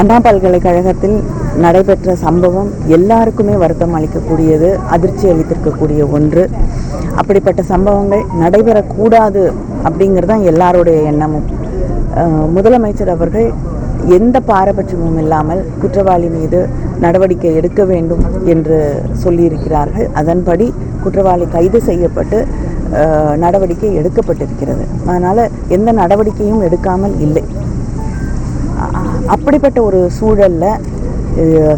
அண்ணா பல்கலைக்கழகத்தில் நடைபெற்ற சம்பவம் எல்லாருக்குமே வருத்தம் அளிக்கக்கூடியது அதிர்ச்சி அளித்திருக்கக்கூடிய ஒன்று. அப்படிப்பட்ட சம்பவங்கள் நடைபெறக்கூடாது அப்படிங்கிறது தான் எல்லாருடைய எண்ணமும். முதலமைச்சர் அவர்கள் எந்த பாரபட்சமும் இல்லாமல் குற்றவாளி மீது நடவடிக்கை எடுக்க வேண்டும் என்று சொல்லியிருக்கிறார்கள். அதன்படி குற்றவாளி கைது செய்யப்பட்டு நடவடிக்கை எடுக்கப்பட்டிருக்கிறது. அதனால் எந்த நடவடிக்கையும் எடுக்காமல் இல்லை. அப்படிப்பட்ட ஒரு சூழலில்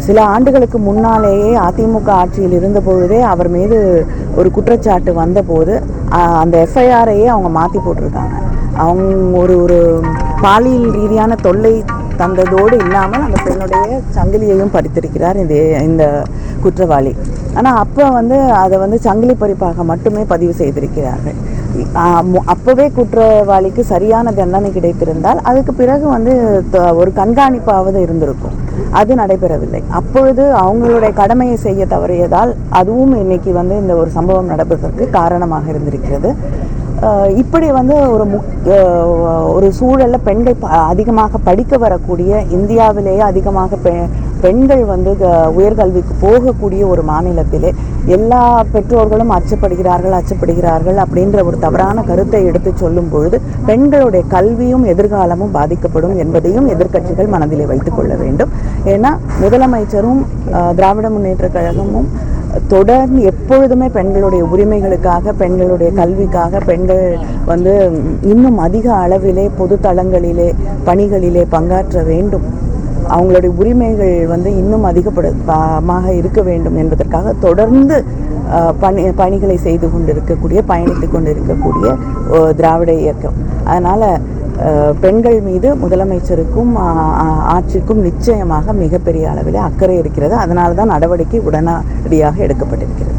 சில ஆண்டுகளுக்கு முன்னாலேயே அதிமுக ஆட்சியில் இருந்த பொழுதே அவர் மீது ஒரு குற்றச்சாட்டு வந்தபோது அந்த எஃப்ஐஆரையே அவங்க மாற்றி போட்டிருக்காங்க. அவங்க ஒரு ஒரு பாலியல் ரீதியான தொல்லை தந்ததோடு இல்லாமல் அந்த பெண்ணுடைய சங்கிலியையும் பறித்திருக்கிறார் இந்த இந்த குற்றவாளி. ஆனால் அப்போ வந்து அதை வந்து சங்கிலி பறிப்பாக மட்டுமே பதிவு செய்திருக்கிறார்கள். அப்போவே குற்றவாளிக்கு சரியான தண்டனை கிடைத்திருந்தால் அதுக்கு பிறகு வந்து ஒரு கண்காணிப்பாவது இருந்திருக்கும். அது நடைபெறவில்லை. அப்பொழுது அவங்களுடைய கடமையை செய்ய தவறியதால் அதுவும் இன்னைக்கு வந்து இந்த ஒரு சம்பவம் நடப்பதற்கு காரணமாக இருந்திருக்கிறது. இப்படி வந்து ஒரு முக் ஒரு சூழல்ல பெண்கள் அதிகமாக படிக்க வரக்கூடிய இந்தியாவிலேயே அதிகமாக பெ பெண்கள் வந்து உயர்கல்விக்கு போகக்கூடிய ஒரு மாநிலத்திலே எல்லா பெற்றோர்களும் அச்சப்படுகிறார்கள் அச்சப்படுகிறார்கள் அப்படின்ற ஒரு தவறான கருத்தை எடுத்து சொல்லும் பொழுது பெண்களுடைய கல்வியும் எதிர்காலமும் பாதிக்கப்படும் என்பதையும் எதிர்க்கட்சிகள் மனதிலே வைத்துக் கொள்ள வேண்டும். ஏன்னா முதலமைச்சரும் திராவிட முன்னேற்ற கழகமும் தொடர்ந்து எப்பொழுதுமே பெண்களுடைய உரிமைகளுக்காக பெண்களுடைய கல்விக்காக பெண்கள் வந்து இன்னும் அதிக அளவிலே பொது தளங்களிலே பணிகளிலே பங்காற்ற வேண்டும். அவங்களுடைய உரிமைகள் வந்து இன்னும் அதிகப்படமாக இருக்க வேண்டும் என்பதற்காக தொடர்ந்து பணி பணிகளை செய்து கொண்டிருக்கக்கூடிய பயணித்து கொண்டிருக்கக்கூடிய திராவிட இயக்கம். அதனால் பெண்கள் மீது முதலமைச்சருக்கும் ஆட்சிக்கும் நிச்சயமாக மிகப்பெரிய அளவில் அக்கறை இருக்கிறது. அதனால தான் நடவடிக்கை உடனடியாக எடுக்கப்பட்டிருக்கிறது.